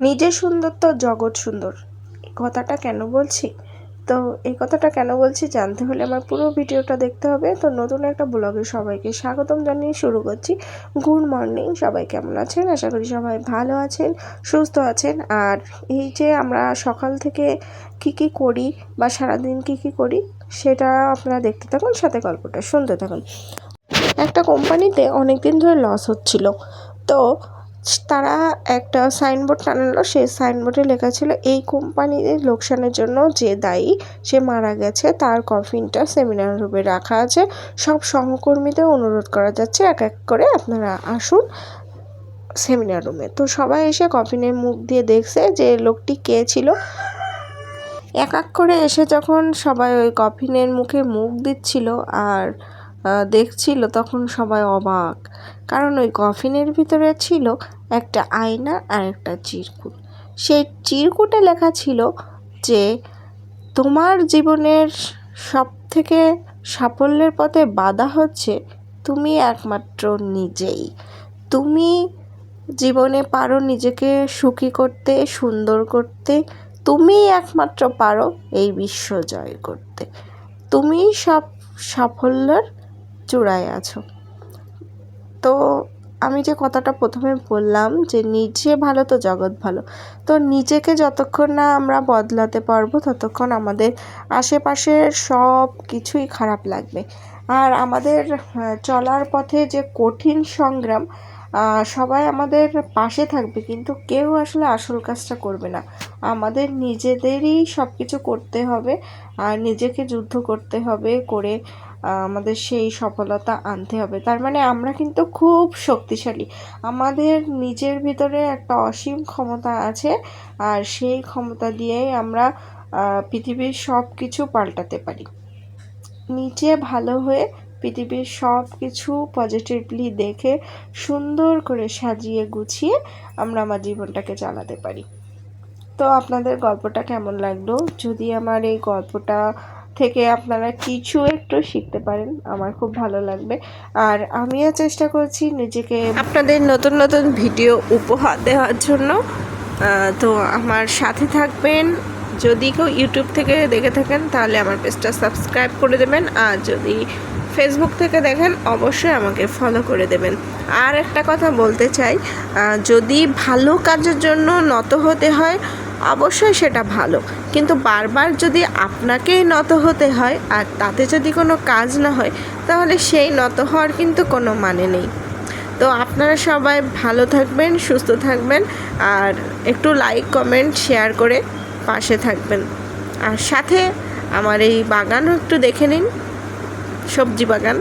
নিজে সুন্দর তো জগৎ সুন্দর। এই কথাটা কেন বলছি? তো এই কথাটা কেন বলছি জানতে হলে আমার পুরো ভিডিওটা দেখতে হবে। তো নতুন একটা ব্লগে সবাইকে স্বাগতম জানিয়ে শুরু করছি। গুড মর্নিং, সবাই কেমন আছেন? আশা করি সবাই ভালো আছেন, সুস্থ আছেন। আর এই যে আমরা সকাল থেকে কি কি করি বা সারাদিন কি কি করি, সেটা আপনারা দেখতে থাকুন, সাথে গল্পটা শুনতে থাকুন। একটা কোম্পানিতে অনেক দিন ধরে লস হচ্ছিল। তো তারা একটা সাইনবোর্ড টানালো। সেই সাইনবোর্ডে লেখা ছিল, এই কোম্পানির লোকসানের জন্য যে দায়ী, সে মারা গেছে, তার কফিনটা সেমিনার রুমে রাখা আছে। সব সহকর্মীদের অনুরোধ করা যাচ্ছে, এক এক করে আপনারা আসুন সেমিনার রুমে তো সবাই এসে কফিনের মুখ দিয়ে দেখছে যে লোকটি কে ছিল। এক এক করে এসে যখন সবাই ওই কফিনের মুখে মুখ দিচ্ছিল, আর দেখছিল তখন সবাই অবাক। কারণ ওই কফিনের ভিতরে ছিল একটা আয়না আর একটা চিরকুট। সেই চিরকুটে লেখা ছিল যে, তোমার জীবনের সব থেকে সাফল্যের পথে বাধা হচ্ছে তুমি একমাত্র নিজেই। তুমি জীবনে পারো নিজেকে সুখী করতে, সুন্দর করতে, তুমিই একমাত্র পারো এই বিশ্ব জয় করতে। তুমি সব সাফল্যের চূড়ায় আছো। তো আমি যে কথাটা প্রথমে বললাম যে নিজে ভালো তো জগৎ ভালো। তো নিজেকে যতক্ষণ না আমরা বদলাতে পারব, ততক্ষণ আমাদের আশেপাশের সব কিছুই খারাপ লাগবে। আর আমাদের চলার পথে যে কঠিন সংগ্রাম সবাই আমাদের পাশে থাকবে, কিন্তু কেউ আসলে আসল কাজটা করবে না। আমাদের নিজেদেরই সব কিছু করতে হবে, আর নিজেকে যুদ্ধ করতে হবে, করে আমাদের সেই সফলতা আনতে হবে। তার মানে আমরা কিন্তু খুব শক্তিশালী। আমাদের নিজের ভিতরে একটা অসীম ক্ষমতা আছে আর সেই ক্ষমতা দিয়েই আমরা পৃথিবীর সব কিছু পাল্টাতে পারি। নিচে ভালো হয়ে পৃথিবীর সব কিছু পজিটিভলি দেখে, সুন্দর করে সাজিয়ে গুছিয়ে আমরা আমার জীবনটাকে চালাতে পারি। তো আপনাদের গল্পটা কেমন লাগল? যদি আমার এই গল্পটা থেকে আপনারা কিছু একটু শিখতে পারেন, আমার খুব ভালো লাগবে। আর আমিও চেষ্টা করছি নিজেকে আপনাদের নতুন নতুন ভিডিও উপহার দেওয়ার জন্য। তো আমার সাথে থাকবেন। যদি কেউ ইউটিউব থেকে দেখে থাকেন, তাহলে আমার পেজটা সাবস্ক্রাইব করে দেবেন। আর যদি ফেসবুক থেকে দেখেন, অবশ্যই আমাকে ফলো করে দেবেন। আর একটা কথা বলতে চাই যদি ভালো কাজের জন্য নত হতে হয়, অবশ্যই সেটা ভালো। কিন্তু বারবার যদি আপনাকেই নত হতে হয় আর তাতে যদি কোনো কাজ না হয়, তাহলে সেই নত হওয়ার কিন্তু কোনো মানে নেই। তো আপনারা সবাই ভালো থাকবেন, সুস্থ থাকবেন আর একটু লাইক কমেন্ট শেয়ার করে পাশে থাকবেন। আর সাথে আমার এই বাগানও একটু দেখে নিন, সবজি বাগান।